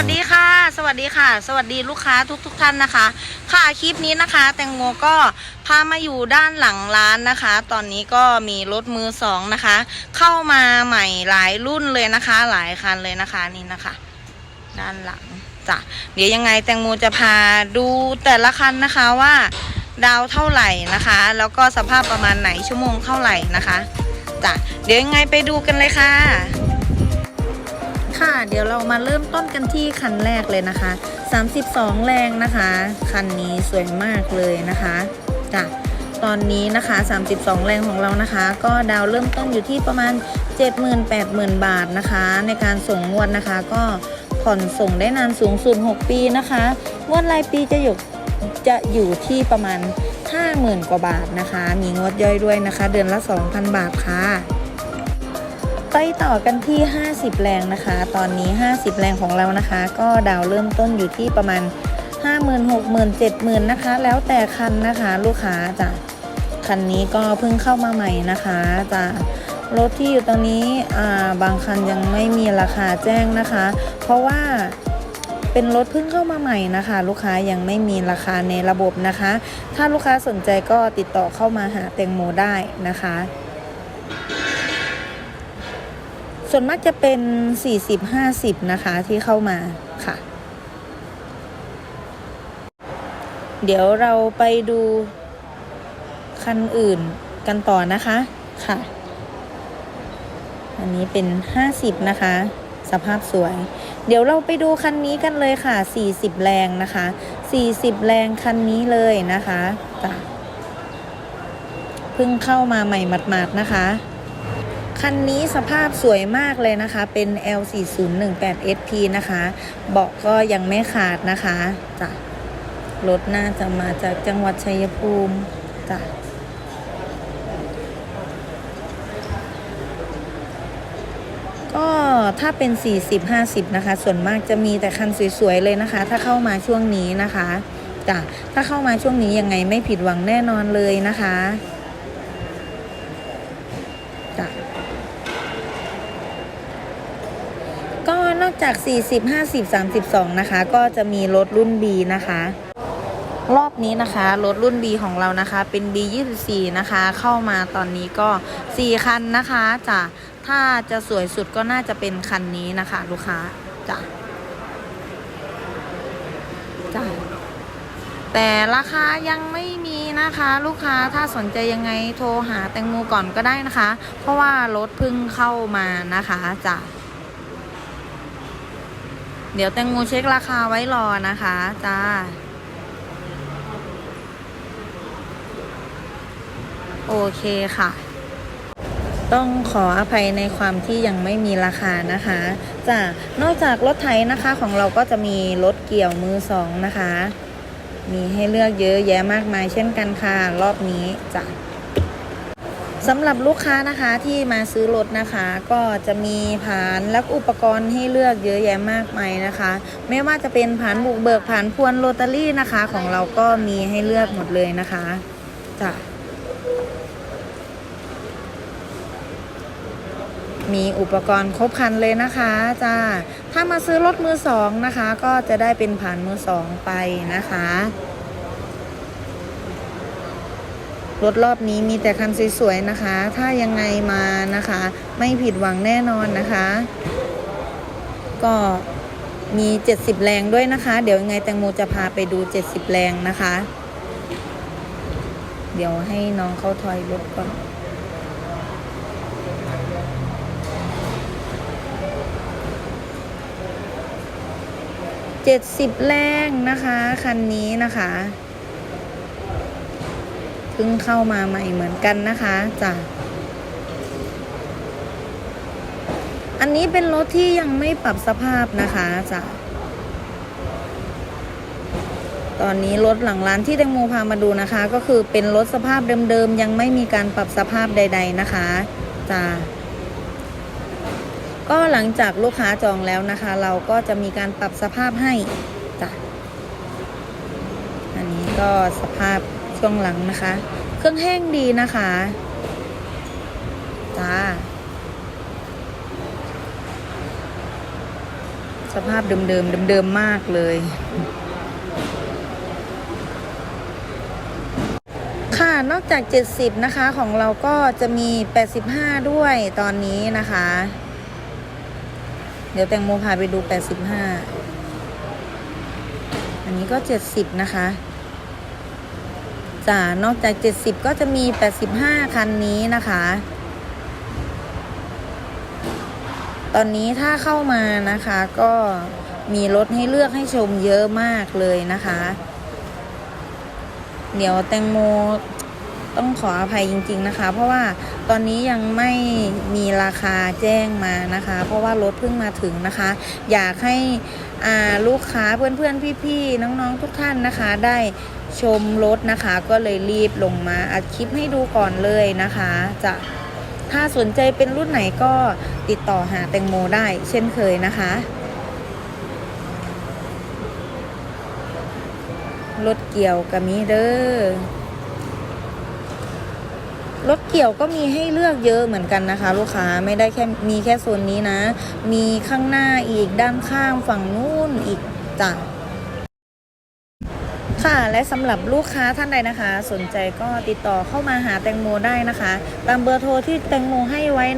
สวัสดีค่ะ สวัสดีค่ะ สวัสดีลูกค้าทุกทุกท่านนะคะ ค่ะคลิปนี้นะคะ แตงโมก็พามาอยู่ด้านหลังร้านนะคะ ตอนนี้ก็มีรถมือสองนะคะ เข้ามาใหม่หลายรุ่นเลยนะคะ หลายคันเลยนะคะนี่นะคะ ด้านหลังจ้ะเดี๋ยวยังไงแตงโมจะพาดูแต่ละคันนะคะว่าดาวเท่าไหร่นะคะ แล้วก็สภาพประมาณไหนชั่วโมงเท่าไหร่นะคะจ้ะเดี๋ยวยังไงไปดูกันเลยค่ะ ค่ะ เดี๋ยวเรามาเริ่มต้นกันที่คันแรกเลยนะคะ 32 แรงนะคะ คันนี้สวยมากเลยนะคะจ้ะตอนนี้นะคะ 32 แรงของเรานะคะ ก็ดาวเริ่มต้นอยู่ที่ประมาณ 70,000-80,000 บาทนะคะ ในการส่งงวดนะคะ ก็ผ่อนส่งได้นานสูงสุด 6 ปีนะคะงวดรายปีจะอยู่จะอยู่ที่ประมาณ 50,000 กว่าบาทนะคะ มีงวดย่อยด้วยนะคะ เดือนละ 2,000 บาทค่ะ ไปต่อกันที่ 50 แรงนะคะ ตอนนี้ 50 แรงของเรานะคะ ก็ดาวเริ่มต้นอยู่ที่ประมาณ 50,000 60,000 70,000นะคะ แล้วแต่คันนะคะ ลูกค้าจ้ะคันนี้ก็เพิ่งเข้ามาใหม่นะคะจ้ะรถที่อยู่ตรงนี้อ่าบางคันยังไม่มีราคาแจ้งนะคะ เพราะว่าเป็นรถเพิ่งเข้ามาใหม่นะคะ ลูกค้ายังไม่มีราคาในระบบนะคะ ถ้าลูกค้าสนใจก็ติดต่อเข้ามาหาแตงโมได้นะคะ ส่วนมากจะเป็น 40-50 นะคะที่เข้ามาค่ะ เดี๋ยวเราไปดูคันอื่นกันต่อนะคะค่ะ อันนี้เป็น 50 นะคะ สภาพสวย เดี๋ยวเราไปดูคันนี้กันเลยค่ะ 40 แรงนะคะ 40 แรงคันนี้เลยนะคะจ้ะเพิ่งเข้ามาใหม่หมาดๆนะคะ คันนี้สภาพสวยมากเลยนะคะ เป็น L4018SP นะคะ เบาะก็ยังไม่ขาดนะคะจ้ะรถน่าจะมาจากจังหวัดชัยภูมิจ้ะก็ถ้าเป็น 40-50 นะคะ ส่วนมากจะมีแต่คันสวย ๆ เลยนะคะ ถ้าเข้ามาช่วงนี้นะคะจ้ะถ้าเข้ามาช่วงนี้ยังไงไม่ผิดหวังแน่นอนเลยนะคะจ้ะ ก็นอก จาก 40 50 32 นะคะ ก็จะมีรถรุ่น B นะคะ รอบนี้นะคะ รถรุ่น B ของเรานะคะ เป็น B 24นะคะ เข้ามาตอนนี้ก็ 4 คันนะคะจ้ะถ้าจะสวยสุดก็น่าจะเป็นคันนี้นะคะ ลูกค้าจ้ะจ้ะแต่ราคายังไม่มีนะคะ ลูกค้าถ้าสนใจยังไงโทรหาแตงโมก่อนก็ได้นะคะ เพราะว่ารถเพิ่งเข้ามานะคะจ้ะ เดี๋ยวแตงโมเช็คราคาไว้รอนะคะจ้า โอเคค่ะ ต้องขออภัยในความที่ยังไม่มีราคานะคะจ้านอกจากรถไถนะคะของเราก็จะมีรถเกี่ยวมือสองนะคะ มีให้เลือกเยอะแยะมากมายเช่นกันค่ะ รอบนี้จ้ะ สำหรับลูกค้านะคะที่มาซื้อรถนะคะ ก็จะมีผานและอุปกรณ์ให้เลือกเยอะแยะมากมายนะคะ ไม่ว่าจะเป็นผานบุกเบิกผานพวนโรตารี่นะคะ ของเราก็มีให้เลือกหมดเลยนะคะจ้ะมีอุปกรณ์ครบครันเลยนะคะจ้าถ้ามาซื้อรถมือสองนะคะ ก็จะได้เป็นผ่านมือสองไปนะคะ รถรอบนี้มีแต่คันสวยๆนะคะ ถ้ายังไงมานะคะ ไม่ผิดหวังแน่นอนนะคะ ก็มี 70 แรงด้วยนะคะ เดี๋ยวยังไงแตงโมจะพาไปดู 70 แรงนะคะ เดี๋ยวให้น้องเขาถอยรถก่อน70แรงนะคะ คันนี้นะคะ พิ่งเข้ามาใหม่เหมือนกันนะคะจ้ะอันนี้เป็นรถที่ยังไม่ปรับสภาพนะคะจ้ะตอนนี้รถหลังร้านที่แตงโมพามาดูนะคะ ก็คือเป็นรถสภาพเดิมๆยังไม่มีการปรับสภาพใด ๆนะคะจ้ะก็หลังจากลูกค้าจองแล้วนะคะ เราก็จะมีการปรับสภาพให้จ้ะอันนี้ก็สภาพ ช่วงหลังนะคะ เครื่องแห้งดีนะคะจ้าสภาพเดิมๆเดิมๆมากเลย ค่ะนอกจาก 70 นะคะของเราก็จะมี 85 ด้วยตอนนี้นะคะ เดี๋ยวแตงโมพาไปดู 85 อันนี้ก็ 70 นะคะ จ้านอกจาก 70 ก็จะมี 85 คันนี้นะคะ ตอนนี้ถ้าเข้ามานะคะก็มีรถให้เลือกให้ชมเยอะมากเลยนะคะ เดี๋ยวแตงโม ต้องขออภัยจริง ๆนะคะ เพราะว่าตอนนี้ยังไม่มีราคาแจ้งมานะคะ เพราะว่ารถเพิ่งมาถึงนะคะ อยากให้าลูกค้าเพื่อนๆพี่ๆน้องๆทุกท่านนะคะ ได้ชมรถนะคะ ก็เลยรีบลงมาอัดคลิปให้ดูก่อนเลยนะคะ จะถ้าสนใจเป็นรุ่นไหนก็ติดต่อหาแตงโมได้ เช่นเคยนะคะ รถเกี่ยวกับมีเด้อ รถเกี่ยวก็มีให้เลือกเยอะเหมือนกันนะคะ ลูกค้าไม่ได้แค่มีแค่โซนนี้นะ มีข้างหน้าอีกด้านข้างฝั่งนู้นอีกจ้ะค่ะและสำหรับลูกค้าท่านใดนะคะ สนใจก็ติดต่อเข้ามาหาแตงโมได้นะคะ ตามเบอร์โทรที่แตงโมให้ไว้นะ